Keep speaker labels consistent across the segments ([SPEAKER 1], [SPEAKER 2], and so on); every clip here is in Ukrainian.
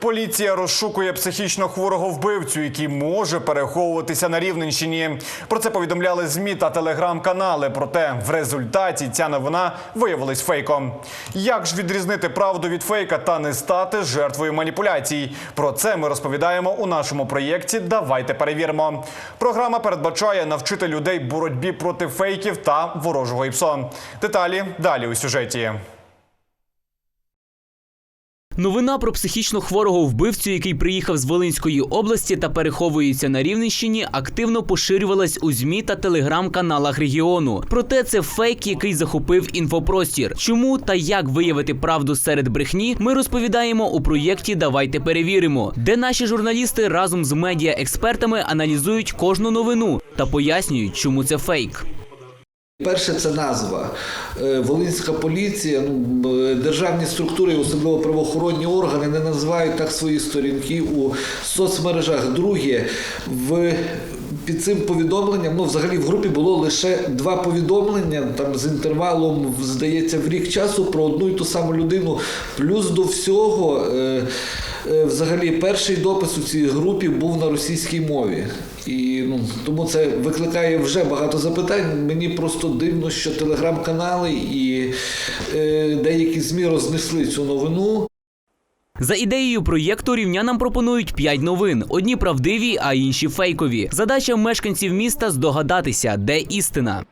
[SPEAKER 1] Поліція розшукує психічно хворого вбивцю, який може переховуватися на Рівненщині. Про це повідомляли змі та телеграм-канали. Проте в результаті ця новина виявилась фейком. Як ж відрізнити правду від фейка та не стати жертвою маніпуляцій? Про це ми розповідаємо у нашому проєкті. Давайте перевіримо. Програма передбачає навчити людей боротьбі проти фейків та ворожого ІПСО. Деталі далі у сюжеті.
[SPEAKER 2] Новина про психічно хворого вбивцю, який приїхав з Волинської області та переховується на Рівненщині, активно поширювалась у змі та телеграм-каналах регіону. Проте це фейк, який захопив інфопростір. Чому та як виявити правду серед брехні, ми розповідаємо у проєкті Давайте перевіримо, де наші журналісти разом з медіа-експертами аналізують кожну новину та пояснюють, чому це фейк.
[SPEAKER 3] Перше це назва. Е, Волинська поліція, ну, е, державні структури, особливо правоохоронні органи, не називають так свої сторінки у соцмережах. Друге, в під цим повідомленням, ну взагалі в групі було лише два повідомлення, там з інтервалом, здається, в рік часу про одну і ту саму людину. Плюс до всього, е, взагалі, перший допис у цій групі був на російській мові. І ну, тому це викликає вже багато запитань. Мені просто дивно, що телеграм-канали і е, деякі ЗМІ рознесли цю новину.
[SPEAKER 2] За ідеєю проєкту рівнянам пропонують п'ять новин: одні правдиві, а інші фейкові. Задача мешканців міста здогадатися, де істина.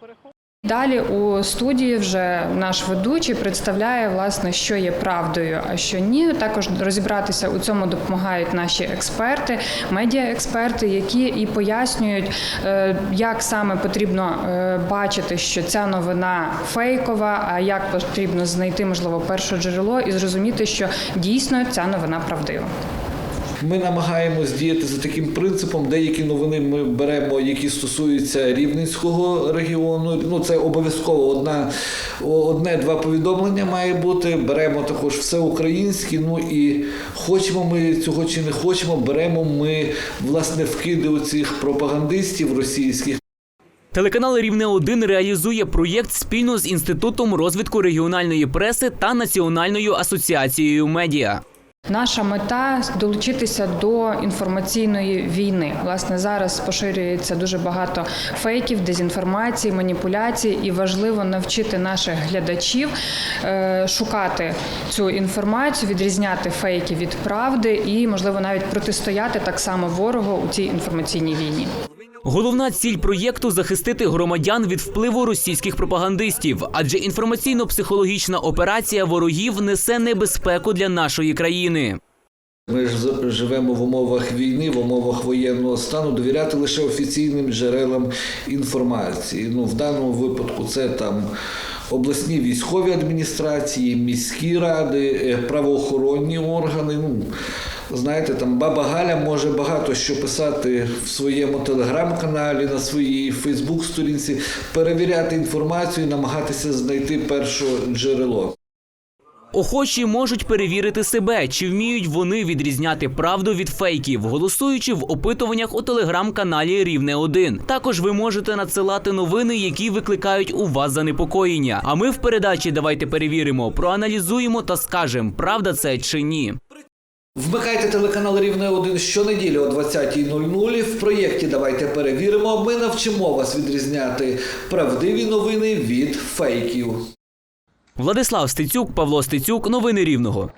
[SPEAKER 4] Далі у студії вже наш ведучий представляє власне, що є правдою, а що ні. Також розібратися у цьому допомагають наші експерти, медіаексперти, які і пояснюють, е, як саме потрібно е, бачити, що ця новина фейкова, а як потрібно знайти можливо перше джерело і зрозуміти, що дійсно ця новина правдива.
[SPEAKER 3] Ми намагаємось діяти за таким принципом. Деякі новини ми беремо, які стосуються Рівненського регіону. Ну це обов'язково одна одне-два повідомлення має бути. Беремо також все українське. Ну і хочемо ми цього чи не хочемо, беремо ми власне вкиди у цих пропагандистів російських.
[SPEAKER 2] Телеканал Рівне 1 реалізує проєкт спільно з інститутом розвитку регіональної преси та Національною асоціацією медіа.
[SPEAKER 4] Наша мета долучитися до інформаційної війни. Власне, зараз поширюється дуже багато фейків, дезінформації, маніпуляцій, і важливо навчити наших глядачів е, шукати цю інформацію, відрізняти фейки від правди і, можливо, навіть протистояти так само ворогу у цій інформаційній війні.
[SPEAKER 2] Головна ціль проєкту захистити громадян від впливу російських пропагандистів, адже інформаційно-психологічна операція ворогів несе небезпеку для нашої країни.
[SPEAKER 3] Ми ж живемо в умовах війни, в умовах воєнного стану, довіряти лише офіційним джерелам інформації. Ну, в даному випадку це там обласні військові адміністрації, міські ради, е, правоохоронні органи. Ну, знаєте, там баба Галя може багато що писати в своєму телеграм-каналі, на своїй Фейсбук-сторінці, перевіряти інформацію, намагатися знайти перше джерело.
[SPEAKER 2] Охочі можуть перевірити себе, чи вміють вони відрізняти правду від фейків, голосуючи в опитуваннях у телеграм-каналі Рівне 1 Також ви можете надсилати новини, які викликають у вас занепокоєння. А ми в передачі давайте перевіримо, проаналізуємо та скажемо, правда це чи ні.
[SPEAKER 3] Вмикайте телеканал Рівне 1 щонеділі о 20.00. В проєкті Давайте перевіримо. Ми навчимо вас відрізняти правдиві новини від фейків.
[SPEAKER 2] Владислав Стецюк, Павло Стецюк, новини Рівного.